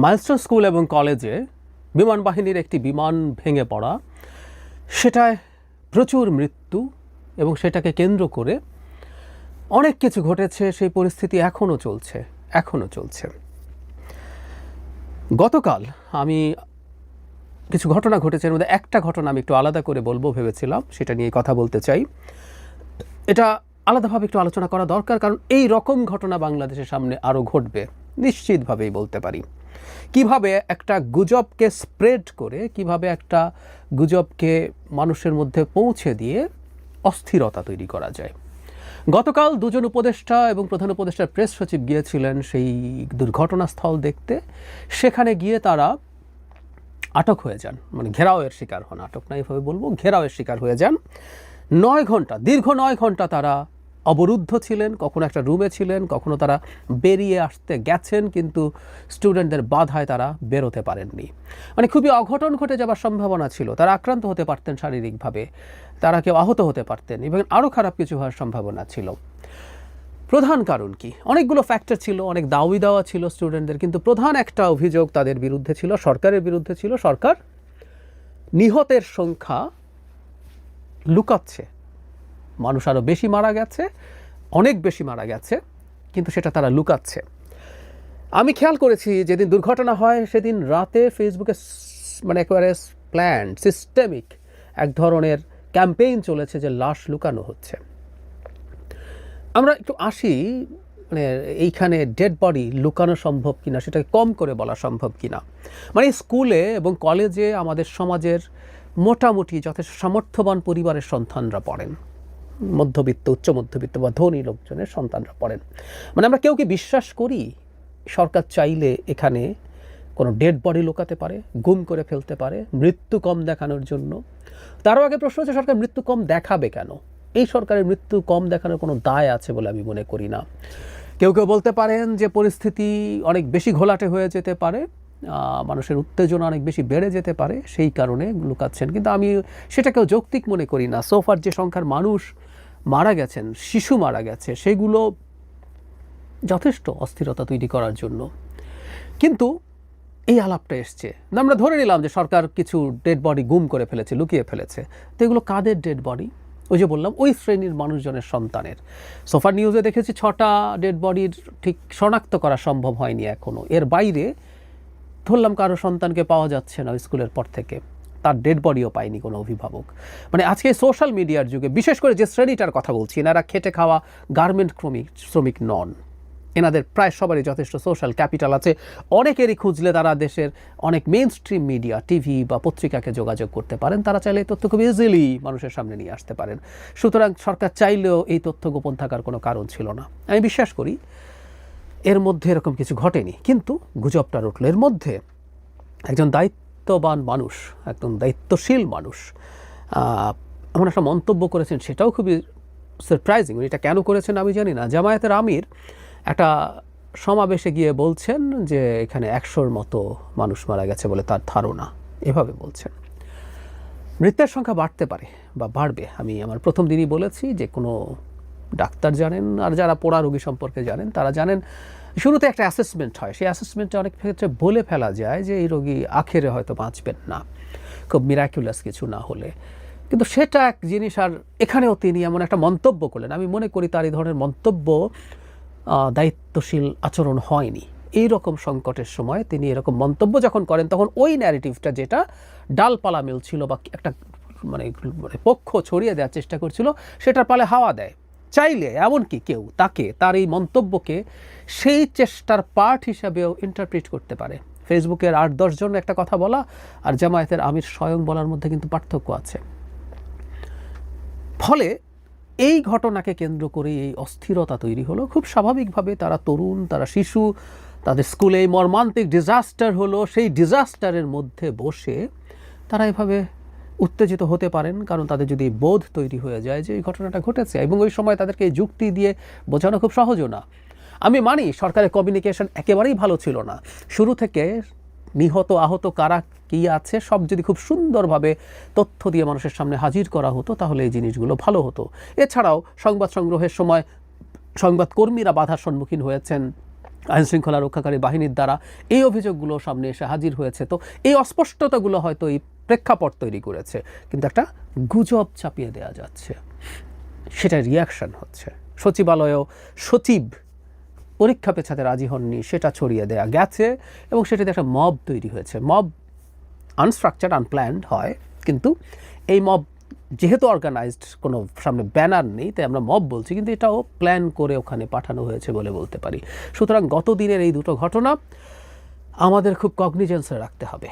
Milestone school এবং কলেজে বিমান বাহিনীর একটি বিমান ভেঙে পড়া। সেটায় প্রচুর মৃত্যু এবং সেটাকে কেন্দ্র করে অনেক কিছু ঘটেছে, সেই পরিস্থিতি এখনও চলছে এখনও চলছে। গতকাল আমি কিছু ঘটনা ঘটেছে, এর মধ্যে একটা ঘটনা আমি একটু আলাদা করে বলব ভেবেছিলাম, সেটা নিয়ে কথা বলতে চাই। এটা আলাদাভাবে একটু আলোচনা করা দরকার, কারণ এই রকম ঘটনা বাংলাদেশের সামনে আরও ঘটবে, নিশ্চিতভাবেই বলতে পারি। কীভাবে একটা গুজবকে স্প্রেড করে, কীভাবে একটা গুজবকে মানুষের মধ্যে পৌঁছে দিয়ে অস্থিরতা তৈরি করা যায়। গতকাল দুজন উপদেষ্টা এবং প্রধান উপদেষ্টার প্রেস সচিব গিয়েছিলেন সেই দুর্ঘটনাস্থল দেখতে। সেখানে গিয়ে তারা আটক হয়ে যান। মানে ঘেরাওয়ের শিকার হন। আটক না এভাবে বলব, ঘেরাওয়ের শিকার হয়ে যান। নয় ঘণ্টা, দীর্ঘ নয় ঘণ্টা তারা অবরুদ্ধ ছিলেন, কখনো একটা রুমে ছিলেন, কখনো তারা বেরিয়ে আসতে গেছেন, কিন্তু স্টুডেন্টদের বাধায় তারা বেরোতে পারেননি। মানে খুবই অঘটন ঘটে যাবার সম্ভাবনা ছিল। তারা আক্রান্ত হতে পারতেন শারীরিকভাবে। তারা কেউ আহত হতে পারতেন, এবং আরও খারাপ কিছু হওয়ার সম্ভাবনা ছিল। প্রধান কারণ কি? অনেকগুলো ফ্যাক্টর ছিল, অনেক দাওয়ি দেওয়া ছিল স্টুডেন্টদের কিন্তু প্রধান একটা অভিযোগ তাদের বিরুদ্ধে ছিল, সরকারের বিরুদ্ধে ছিল, সরকার নিহতের সংখ্যা লুকাচ্ছে। মানুষ আরও বেশি মারা গেছে, অনেক বেশি মারা গেছে, কিন্তু সেটা তারা লুকাচ্ছে। আমি খেয়াল করেছি যেদিন দুর্ঘটনা হয়, সেদিন রাতে ফেসবুকে মানে একেবারে প্ল্যান সিস্টেমিক এক ধরনের ক্যাম্পেইন চলেছে যে লাশ লুকানো হচ্ছে। আমরা একটু আসি মানে এইখানে ডেড বডি লুকানো সম্ভব কিনা, সেটাকে কম করে বলা সম্ভব কিনা। মানে স্কুলে এবং কলেজে আমাদের সমাজের মোটামুটি যথেষ্ট সামর্থ্যবান পরিবারের সন্তানরা পড়েন। মধ্যবিত্ত, উচ্চ মধ্যবিত্ত বা ধনী লোকজনের সন্তানরা পড়েন। মানে আমরা কেউ কি বিশ্বাস করি সরকার চাইলে এখানে কোনো ডেড বডি লুকাতে পারে, গুম করে ফেলতে পারে, মৃত্যু কম দেখানোর জন্য? তারও আগে প্রশ্ন হচ্ছে, সরকার মৃত্যু কম দেখাবে কেন? এই সরকারের মৃত্যু কম দেখানোর কোনো দায় আছে বলে আমি মনে করি না। কেউ কেউ বলতে পারেন যে পরিস্থিতি অনেক বেশি ঘোলাটে হয়ে যেতে পারে মানুষের উত্তেজনা অনেক বেশি বেড়ে যেতে পারে সেই কারণে লুকাচ্ছেন। কিন্তু আমি সেটাকেও যৌক্তিক মনে করি না। সোফার যে সংখ্যার মানুষ মারা গেছেন শিশু মারা গেছে সেগুলো যথেষ্ট অস্থিরতা তৈরি করার জন্য। কিন্তু এই আলাপটা এসছে। না, আমরা ধরে নিলাম যে সরকার কিছু ডেড বডি গুম করে ফেলেছে লুকিয়ে ফেলেছে। তো এগুলো কাদের ডেড বডি ওই যে বললাম ওই শ্রেণির মানুষজনের সন্তানের। সোফার নিউজে দেখেছি ছটা ডেড বডির ঠিক শনাক্ত করা সম্ভব হয়নি এখনও এর বাইরে ধরলাম কারও সন্তানকে পাওয়া যাচ্ছে না স্কুলের পর থেকে। তার ডেড বডিও পায়নি কোনো অভিভাবক। মানে আজকে সোশ্যাল মিডিয়ার যুগে, বিশেষ করে যে শ্রেণীটার কথা বলছি, এনারা খেটে খাওয়া গার্মেন্ট শ্রমিক শ্রমিক নন। এনাদের প্রায় সবারই যথেষ্ট সোশ্যাল ক্যাপিটাল আছে। অনেকেরই খুঁজলে তারা দেশের অনেক মেন স্ট্রিম মিডিয়া টিভি বা পত্রিকাকে যোগাযোগ করতে পারেন। তারা চাইলে এই তথ্য খুব ইজিলি মানুষের সামনে নিয়ে আসতে পারেন। সুতরাং সরকার চাইলেও এই তথ্য গোপন থাকার কোনো কারণ ছিল না। আমি বিশ্বাস করি এর মধ্যে এরকম কিছু ঘটেনি। কিন্তু গুজবটা উঠল এর মধ্যে একজন দায়িত্ববান মানুষ, একদম দায়িত্বশীল মানুষ এমন একটা মন্তব্য করেছেন, সেটাও খুবই সারপ্রাইজিং এটা কেন করেছেন আমি জানি না। জামায়াতের আমির একটা সমাবেশে গিয়ে বলছেন যে, এখানে একশোর মতো মানুষ মারা গেছে বলে তার ধারণা। এভাবে বলছেন। মৃত্যুর সংখ্যা বাড়তে পারে বা বাড়বে। আমি আমার প্রথম দিনই বলেছি যে, কোনো ডাক্তার জানেন আর যারা পোড়া রোগী সম্পর্কে জানেন, তারা জানেন শুরুতে একটা অ্যাসেসমেন্ট হয়। সেই অ্যাসেসমেন্টে অনেক ক্ষেত্রে বলে ফেলা যায় যে এই রোগী আখেরে হয়তো বাঁচবেন না। খুব মিরাকুলাস কিছু না হলে। কিন্তু সেটা এক জিনিস আর এখানেও তিনি এমন একটা মন্তব্য করলেন। আমি মনে করি তার এই ধরনের মন্তব্য দায়িত্বশীল আচরণ হয়নি। এই রকম সংকটের সময় তিনি এরকম মন্তব্য যখন করেন, তখন ওই ন্যারেটিভটা যেটা ডালপালা মিলছিল বা একটা মানে মানে পক্ষ ছড়িয়ে দেওয়ার চেষ্টা করছিল, সেটার পালে হাওয়া দেয়। চাইলে এমনকি কেউ তাকে, তার এই মন্তব্যকে সেই চেষ্টার পার্ট হিসাবেও ইন্টারপ্রিট করতে পারে। ফেসবুকের আট দশজন একটা কথা বলা আর জামায়াতের আমির স্বয়ং বলার মধ্যে কিন্তু পার্থক্য আছে। ফলে এই ঘটনাকে কেন্দ্র করে এই অস্থিরতা তৈরি হলো। খুব স্বাভাবিকভাবে তারা তরুণ, তারা শিশু, তাদের স্কুলে এই মর্মান্তিক ডিজাস্টার হলো। সেই ডিজাস্টারের মধ্যে বসে তারা এভাবে উত্তেজিত হতে পারেন, কারণ তাদের যদি বোধ তৈরি হয়ে যায় যে এই ঘটনাটা ঘটেছে এবং ওই সময় তাদেরকে যুক্তি দিয়ে বোঝানো খুব সহজও না। আমি মানি সরকারের কমিউনিকেশন একেবারেই ভালো ছিল না। শুরু থেকে নিহত, আহত কারা কী আছে, সব যদি খুব সুন্দরভাবে তথ্য দিয়ে মানুষের সামনে হাজির করা হতো, তাহলে এই জিনিসগুলো ভালো হতো। এছাড়াও সংবাদ সংগ্রহের সময় সংবাদকর্মীরা বাধার সম্মুখীন হয়েছেন আইন শৃঙ্খলা রক্ষাকারী বাহিনীর দ্বারা। এই অভিযোগগুলো সামনে এসে হাজির হয়েছে। তো এই অস্পষ্টতাগুলো হয়তো এই প্রেক্ষাপট তৈরি করেছে, কিন্তু একটা গুজব চাপিয়ে দেওয়া যাচ্ছে। সেটা রিয়াকশন হচ্ছে। সচিবালয়েও সচিব পরীক্ষা পেছাতে রাজি হননি, সেটা ছড়িয়ে দেয়া গেছে এবং সেটাতে একটা মব তৈরি হয়েছে। মব আনস্ট্রাকচার্ড আনপ্ল্যান্ড হয়, কিন্তু এই মব যেহেতু অর্গানাইজড কোনো সামনে ব্যানার নেই, তাই আমরা মব বলছি, কিন্তু এটাও প্ল্যান করে ওখানে পাঠানো হয়েছে বলে বলতে পারি। সুতরাং গত দিনের এই দুটো ঘটনা আমাদের খুব কগনিজেন্সে রাখতে হবে।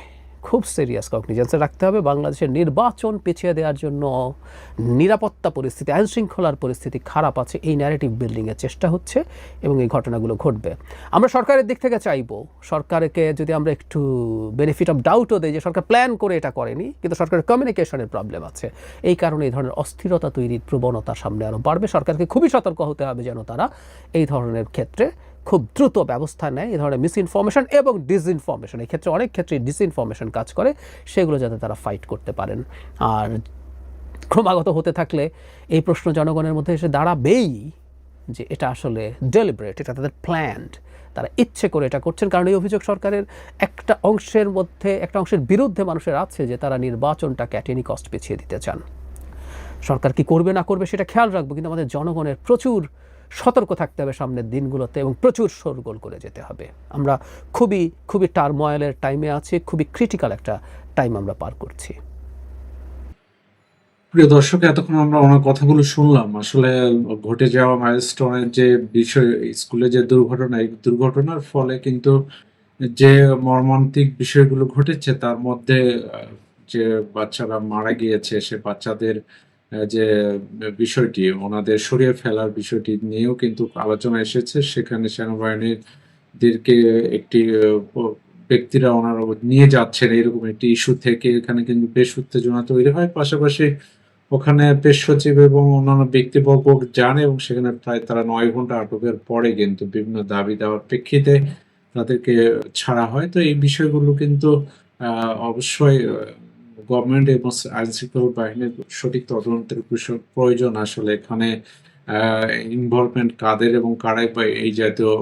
খুব সিরিয়াস কগনিজেন্সে রাখতে হবে। বাংলাদেশের নির্বাচন পিছিয়ে দেওয়ার জন্য নিরাপত্তা পরিস্থিতি আইন শৃঙ্খলার পরিস্থিতি খারাপ আছে। এই ন্যারেটিভ বিল্ডিংয়ের চেষ্টা হচ্ছে এবং এই ঘটনাগুলো ঘটবে। আমরা সরকারের দিক থেকে চাইব, সরকারকে যদি আমরা একটু বেনিফিট অফ ডাউটও দিই যে সরকার প্ল্যান করে এটা করেনি, কিন্তু সরকারের কমিউনিকেশনের প্রবলেম আছে। এই কারণে এই ধরনের অস্থিরতা তৈরির প্রবণতা সামনে আরও বাড়বে। সরকারকে খুবই সতর্ক হতে হবে যেন তারা এই ধরনের ক্ষেত্রে খুব দ্রুত ব্যবস্থা নেয় এই ধরনের মিসইনফরমেশন এবং ডিসইনফরমেশন এই ক্ষেত্রে অনেক ক্ষেত্রে ডিসইনফরমেশন কাজ করে, সেগুলো যাতে তারা ফাইট করতে পারেন। আর ক্রমাগত হতে থাকলে এই প্রশ্ন জনগণের মধ্যে এসে দাঁড়াবেই যে এটা আসলে ডেলিবারেট এটা তাদের প্ল্যান্ড তারা ইচ্ছে করে এটা করছেন, কারণ এই অভিযোগ সরকারের একটা অংশের মধ্যে, একটা অংশের বিরুদ্ধে মানুষের আছে যে তারা নির্বাচনটাকে অ্যাটেনি কস্ট পিছিয়ে দিতে চান। সরকার কি করবে না করবে সেটা খেয়াল রাখব, কিন্তু আমাদের জনগণের প্রচুর সতর্ক থাকতে হবে সামনের দিনগুলোতে এবং প্রচুর শোরগোল করে যেতে হবে। আমরা খুবই খুবই টার্ময়েলের টাইমে আছি, খুবই ক্রিটিক্যাল একটা টাইম আমরা পার করছি। প্রিয় দর্শক, এতক্ষণ আমরা ওনার কথাগুলো শুনলাম। আসলে ঘটে যাওয়া মাইলস্টোনের যে বিষয় স্কুলে যে দুর্ঘটনা, এই দুর্ঘটনার ফলে কিন্তু যে মর্মান্তিক বিষয়গুলো ঘটেছে, তার মধ্যে যে বাচ্চারা মারা গিয়েছে, সে বাচ্চাদের যে, বিষয়টি, ওনাদের সরিয়ে ফেলার বিষয়টি নিয়েও কিন্তু আলোচনা এসেছে। সেখানে সেনাবাহিনীদেরকে একটি ব্যক্তিরা ওনারা নিয়ে যাচ্ছেন। এরকম একটি ইস্যু থেকে এখানে কিন্তু বেশ উত্তেজনা তৈরি হয়। পাশাপাশি ওখানে পেশ সচিব এবং অন্যান্য ব্যক্তিবর্গ যান এবং সেখানে প্রায় তারা নয় ঘণ্টা আটকের পরে কিন্তু বিভিন্ন দাবি দেওয়ার প্রেক্ষিতে তাদেরকে ছাড়া হয়। তো এই বিষয়গুলো কিন্তু অবশ্যই গভর্নমেন্ট এবং আইন শৃঙ্খলা বাহিনীর সঠিক তদন্তের প্রয়োজন আসলে। এখানে ইনভলভমেন্ট কাদের এবং কারাই বা এই জাতীয়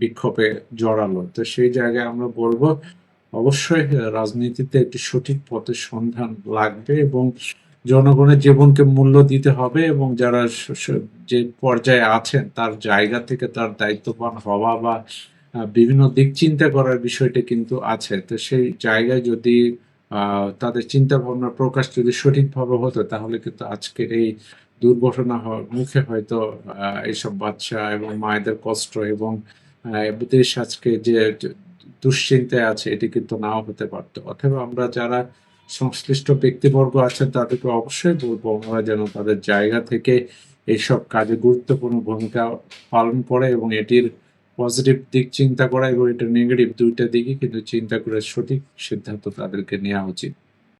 বিক্ষোভে জড়ালো। তো সেই জায়গায় আমরা বলব, অবশ্যই রাজনীতিতে একটি সঠিক পথের সন্ধান লাগবে এবং জনগণের জীবনকে মূল্য দিতে হবে এবং যারা যে পর্যায়ে আছেন, তার জায়গা থেকে তার দায়িত্ববান হওয়া বা বিভিন্ন দিক চিন্তা করার বিষয়টা কিন্তু আছে। তো সেই জায়গায় যদি তাদের চিন্তা ভাবনা প্রকাশ যদি সঠিকভাবে হতো, তাহলে কিন্তু আজকের এই দুর্ঘটনা হওয়ার মুখে হয়তো এইসব বাচ্চা এবং মায়েদের কষ্ট এবং দেশ আজকে যে দুশ্চিন্তায় আছে, এটি কিন্তু নাও হতে পারতো। অথবা আমরা যারা সংশ্লিষ্ট ব্যক্তিবর্গ আছেন, তাদেরকে অবশ্যই বলব, ওনারা যেন তাদের জায়গা থেকে এইসব কাজে গুরুত্বপূর্ণ ভূমিকা পালন করে এবং এটির পজিটিভ দিক চিন্তা করা এবং এটা নেগেটিভ দুইটা দিকই কিন্তু চিন্তা করে সঠিক সিদ্ধান্ত তাদেরকে নেওয়া উচিত।